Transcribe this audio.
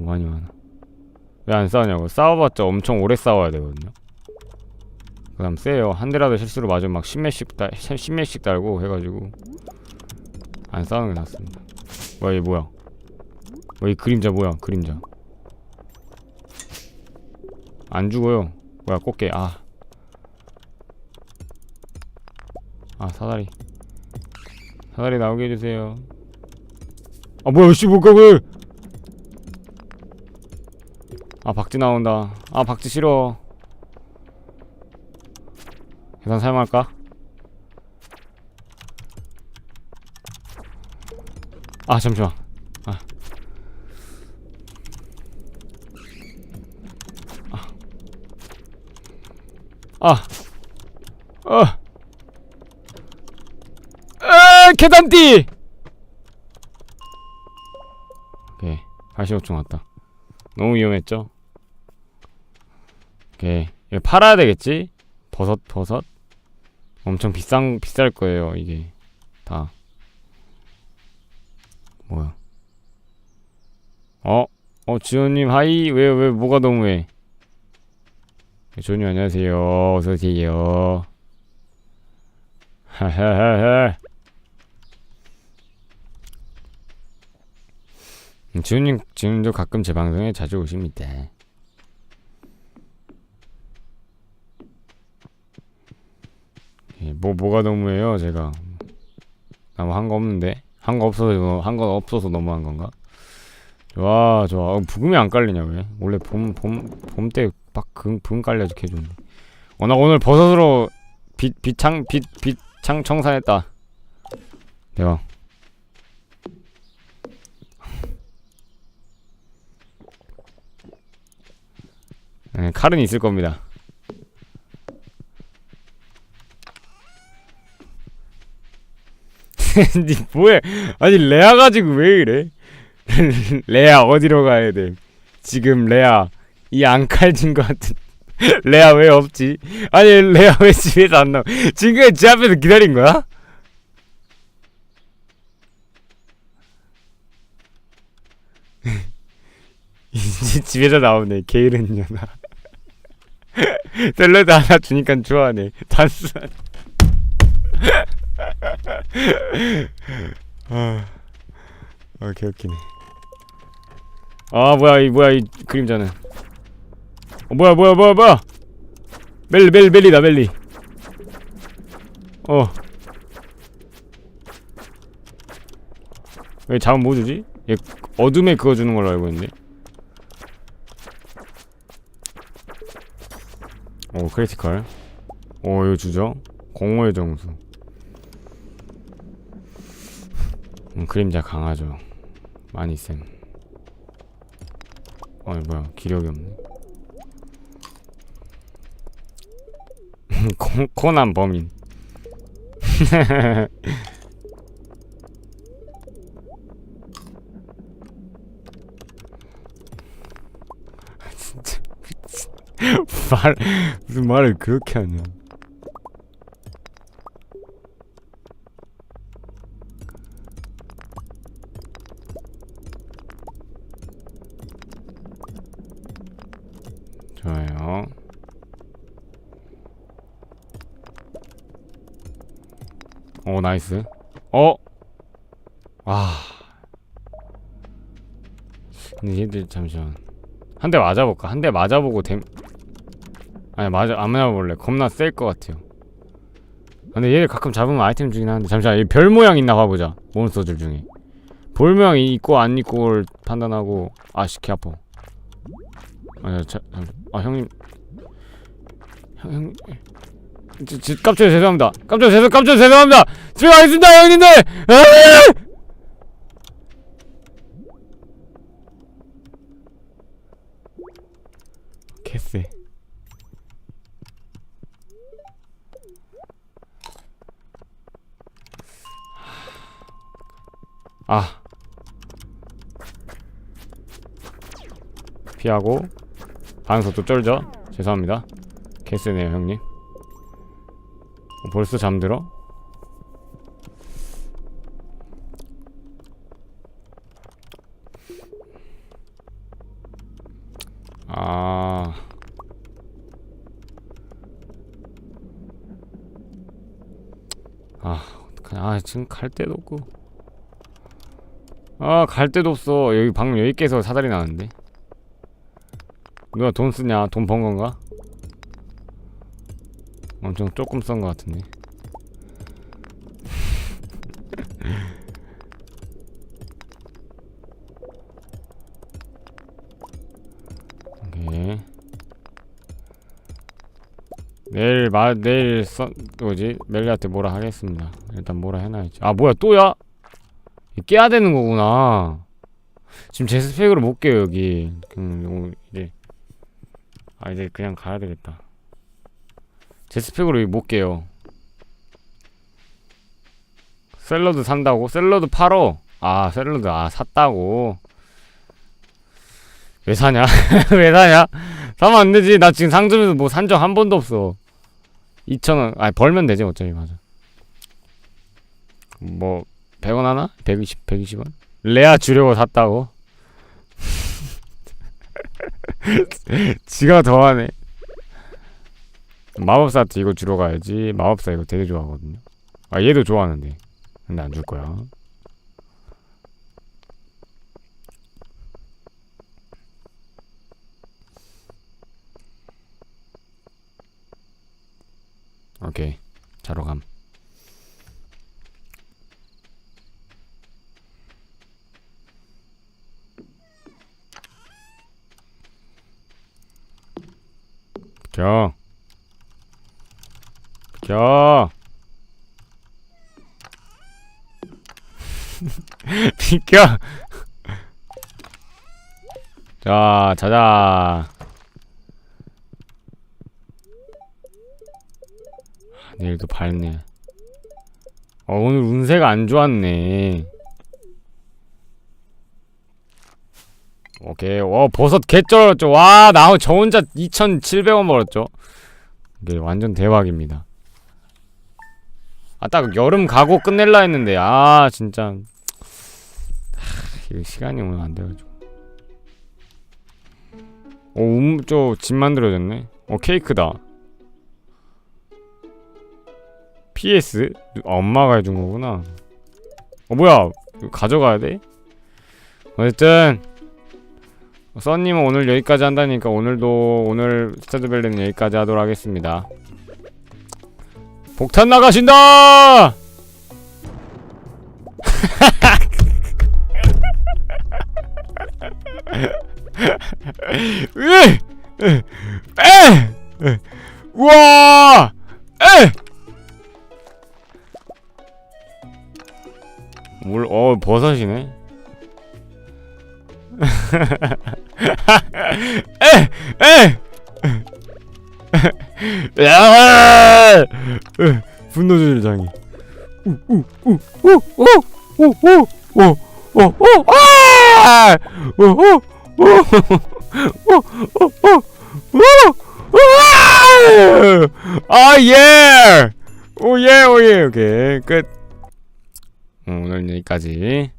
많이 많아. 왜 안 싸우냐고. 싸워봤자 엄청 오래 싸워야 되거든요. 그 다음 세요. 한 대라도 실수로 맞으면 막 십몇씩 달, 십몇씩 달고 해가지고 안 싸우는 게 낫습니다. 뭐야 얘 뭐야? 뭐이 그림자 뭐야? 그림자. 안 죽어요. 뭐야 꽃게. 아. 아 사다리. 사다리 나오게 해주세요. 아 뭐야 씨 뭐가 왜 아 박쥐 나온다 아 박쥐 싫어 계산 사용할까? 아 잠시만 아. 아. 아. 어. 아, 계단띠! 오케이. 85층 왔다. 너무 위험했죠? 오케이. 이거 팔아야 되겠지? 버섯, 버섯? 엄청 비싼, 비쌀 거예요, 이게. 다. 뭐야. 어? 어, 지호님, 하이. 왜, 왜, 뭐가 너무해? 지호님, 안녕하세요. 어서오세요. 하하하하. 음, 지훈님, 지훈도 가끔 제 방송에 자주 오십니다. 예, 뭐 뭐가 너무해요, 제가. 아무 한거 없는데 한 거 없어서 한 거 없어서 너무한 건가? 좋아, 좋아. 어, 부금이 안 깔리냐 왜? 원래 봄 봄 봄 때막 부금 깔려주게 해줬네. 어, 나 오늘 버섯으로 빛 빛창 빛 빛창 청산했다. 대박. 네, 칼은 있을 겁니다. 니 뭐해? 아니 레아 가지고 왜 이래? 레아 어디로 가야 돼? 지금 레아 이 안 칼진 것 같은 레아 왜 없지? 아니 레아 왜 집에서 안 나와? 지금 제 앞에서 기다린 거야? 이제 집에서 나오네 게으른 년아 샐러드 하나 주니까 좋아하네. 단순한 아, 아 개웃기네. 아 뭐야 이 뭐야 이 그림자는. 어, 뭐야 뭐야 뭐야 뭐야! 멜리 멜리 멜리다 멜리. 어. 왜 자원 뭐 주지? 얘 어둠에 그거 주는 걸로 알고 있는데 오 크리티컬 오 이거 주죠? 공허의 정수. 음, 그림자 강하죠. 많이 쌤. 어이 뭐야? 기력이 없네. 코, 코난 범인 진짜 미친 말 무슨 말을 그렇게 하냐. 좋아요. 오 나이스. 어? 아 근데 얘들 잠시만. 한 대 맞아볼까? 한 대 맞아보고 댐 아니 맞아. 안 맞아볼래. 겁나 셀 것 같아요. 근데 얘를 가끔 잡으면 아이템 주긴 하는데 잠시만 이별 모양 있나 봐보자. 몬스터들 중에. 볼 모양 있고 안 있고를 판단하고. 아씨 개 아파. 아니 자, 아 형님. 형, 형님 지, 지, 깜짝이야 죄송합니다. 깜짝이야 죄송 깜짝이야 죄송합니다. 집에 가겠습니다 형님들! 에이! 아 피하고 방석도 쫄죠? 죄송합니다 개쓰네요 형님 어, 벌써 잠들어? 아... 아, 어떡하냐. 아, 지금 갈 데도 없고. 아 갈 데도 없어 여기 방금 여기 깨서 사다리 나왔는데 누가 돈 쓰냐 돈 번 건가? 엄청 조금 쓴것 같은데 내일 마 내일 써 뭐지 멜리한테 뭐라 하겠습니다. 일단 뭐라 해놔야지. 아 뭐야 또야? 깨야 되는 거구나. 지금 제 스펙으로 못 깨요 여기. 음 이제 아 이제 그냥 가야 되겠다. 제 스펙으로 못 깨요. 샐러드 산다고? 샐러드 팔어. 아 샐러드 아 샀다고. 왜 사냐? 왜 사냐? 사면 안 되지. 나 지금 상점에서 뭐 산 적 한 번도 없어. 2,000원. 아니, 벌면 되지, 어차피, 맞아. 뭐, 100원 하나? 120, 120원? 레아 주려고 샀다고? 지가 더하네. 마법사한테 이거 주러 가야지. 마법사 이거 되게 좋아하거든요. 아, 얘도 좋아하는데. 근데 안 줄 거야. 오케이. 자러 감. 비켜. 비켜. 비켜. 자, 자자. 내일도 밝네. 어, 오늘 운세가 안 좋았네. 오케이. 와, 버섯 개쩔었죠. 와, 나 저 혼자 2,700원 벌었죠. 이게 완전 대박입니다. 아, 딱 여름 가고 끝낼라 했는데, 아, 진짜. 하, 시간이 오늘 안 돼가지고. 오, 음, 저집 만들어졌네. 어, 케이크다. PS? 엄마가 해준 거구나. 어 뭐야? 가져가야 돼? 어쨌든 써님은 오늘 여기까지 한다니까 오늘도 오늘 스타드밸리는 여기까지 하도록 하겠습니다. 폭탄 나가신다! 으! 으! 에! 으! 우와! 에! 물, 어, 버섯이네. 에! 에! 야! 분노 장이. 아 예! 오예 오예 오케이 끝. 어, 오늘 여기까지.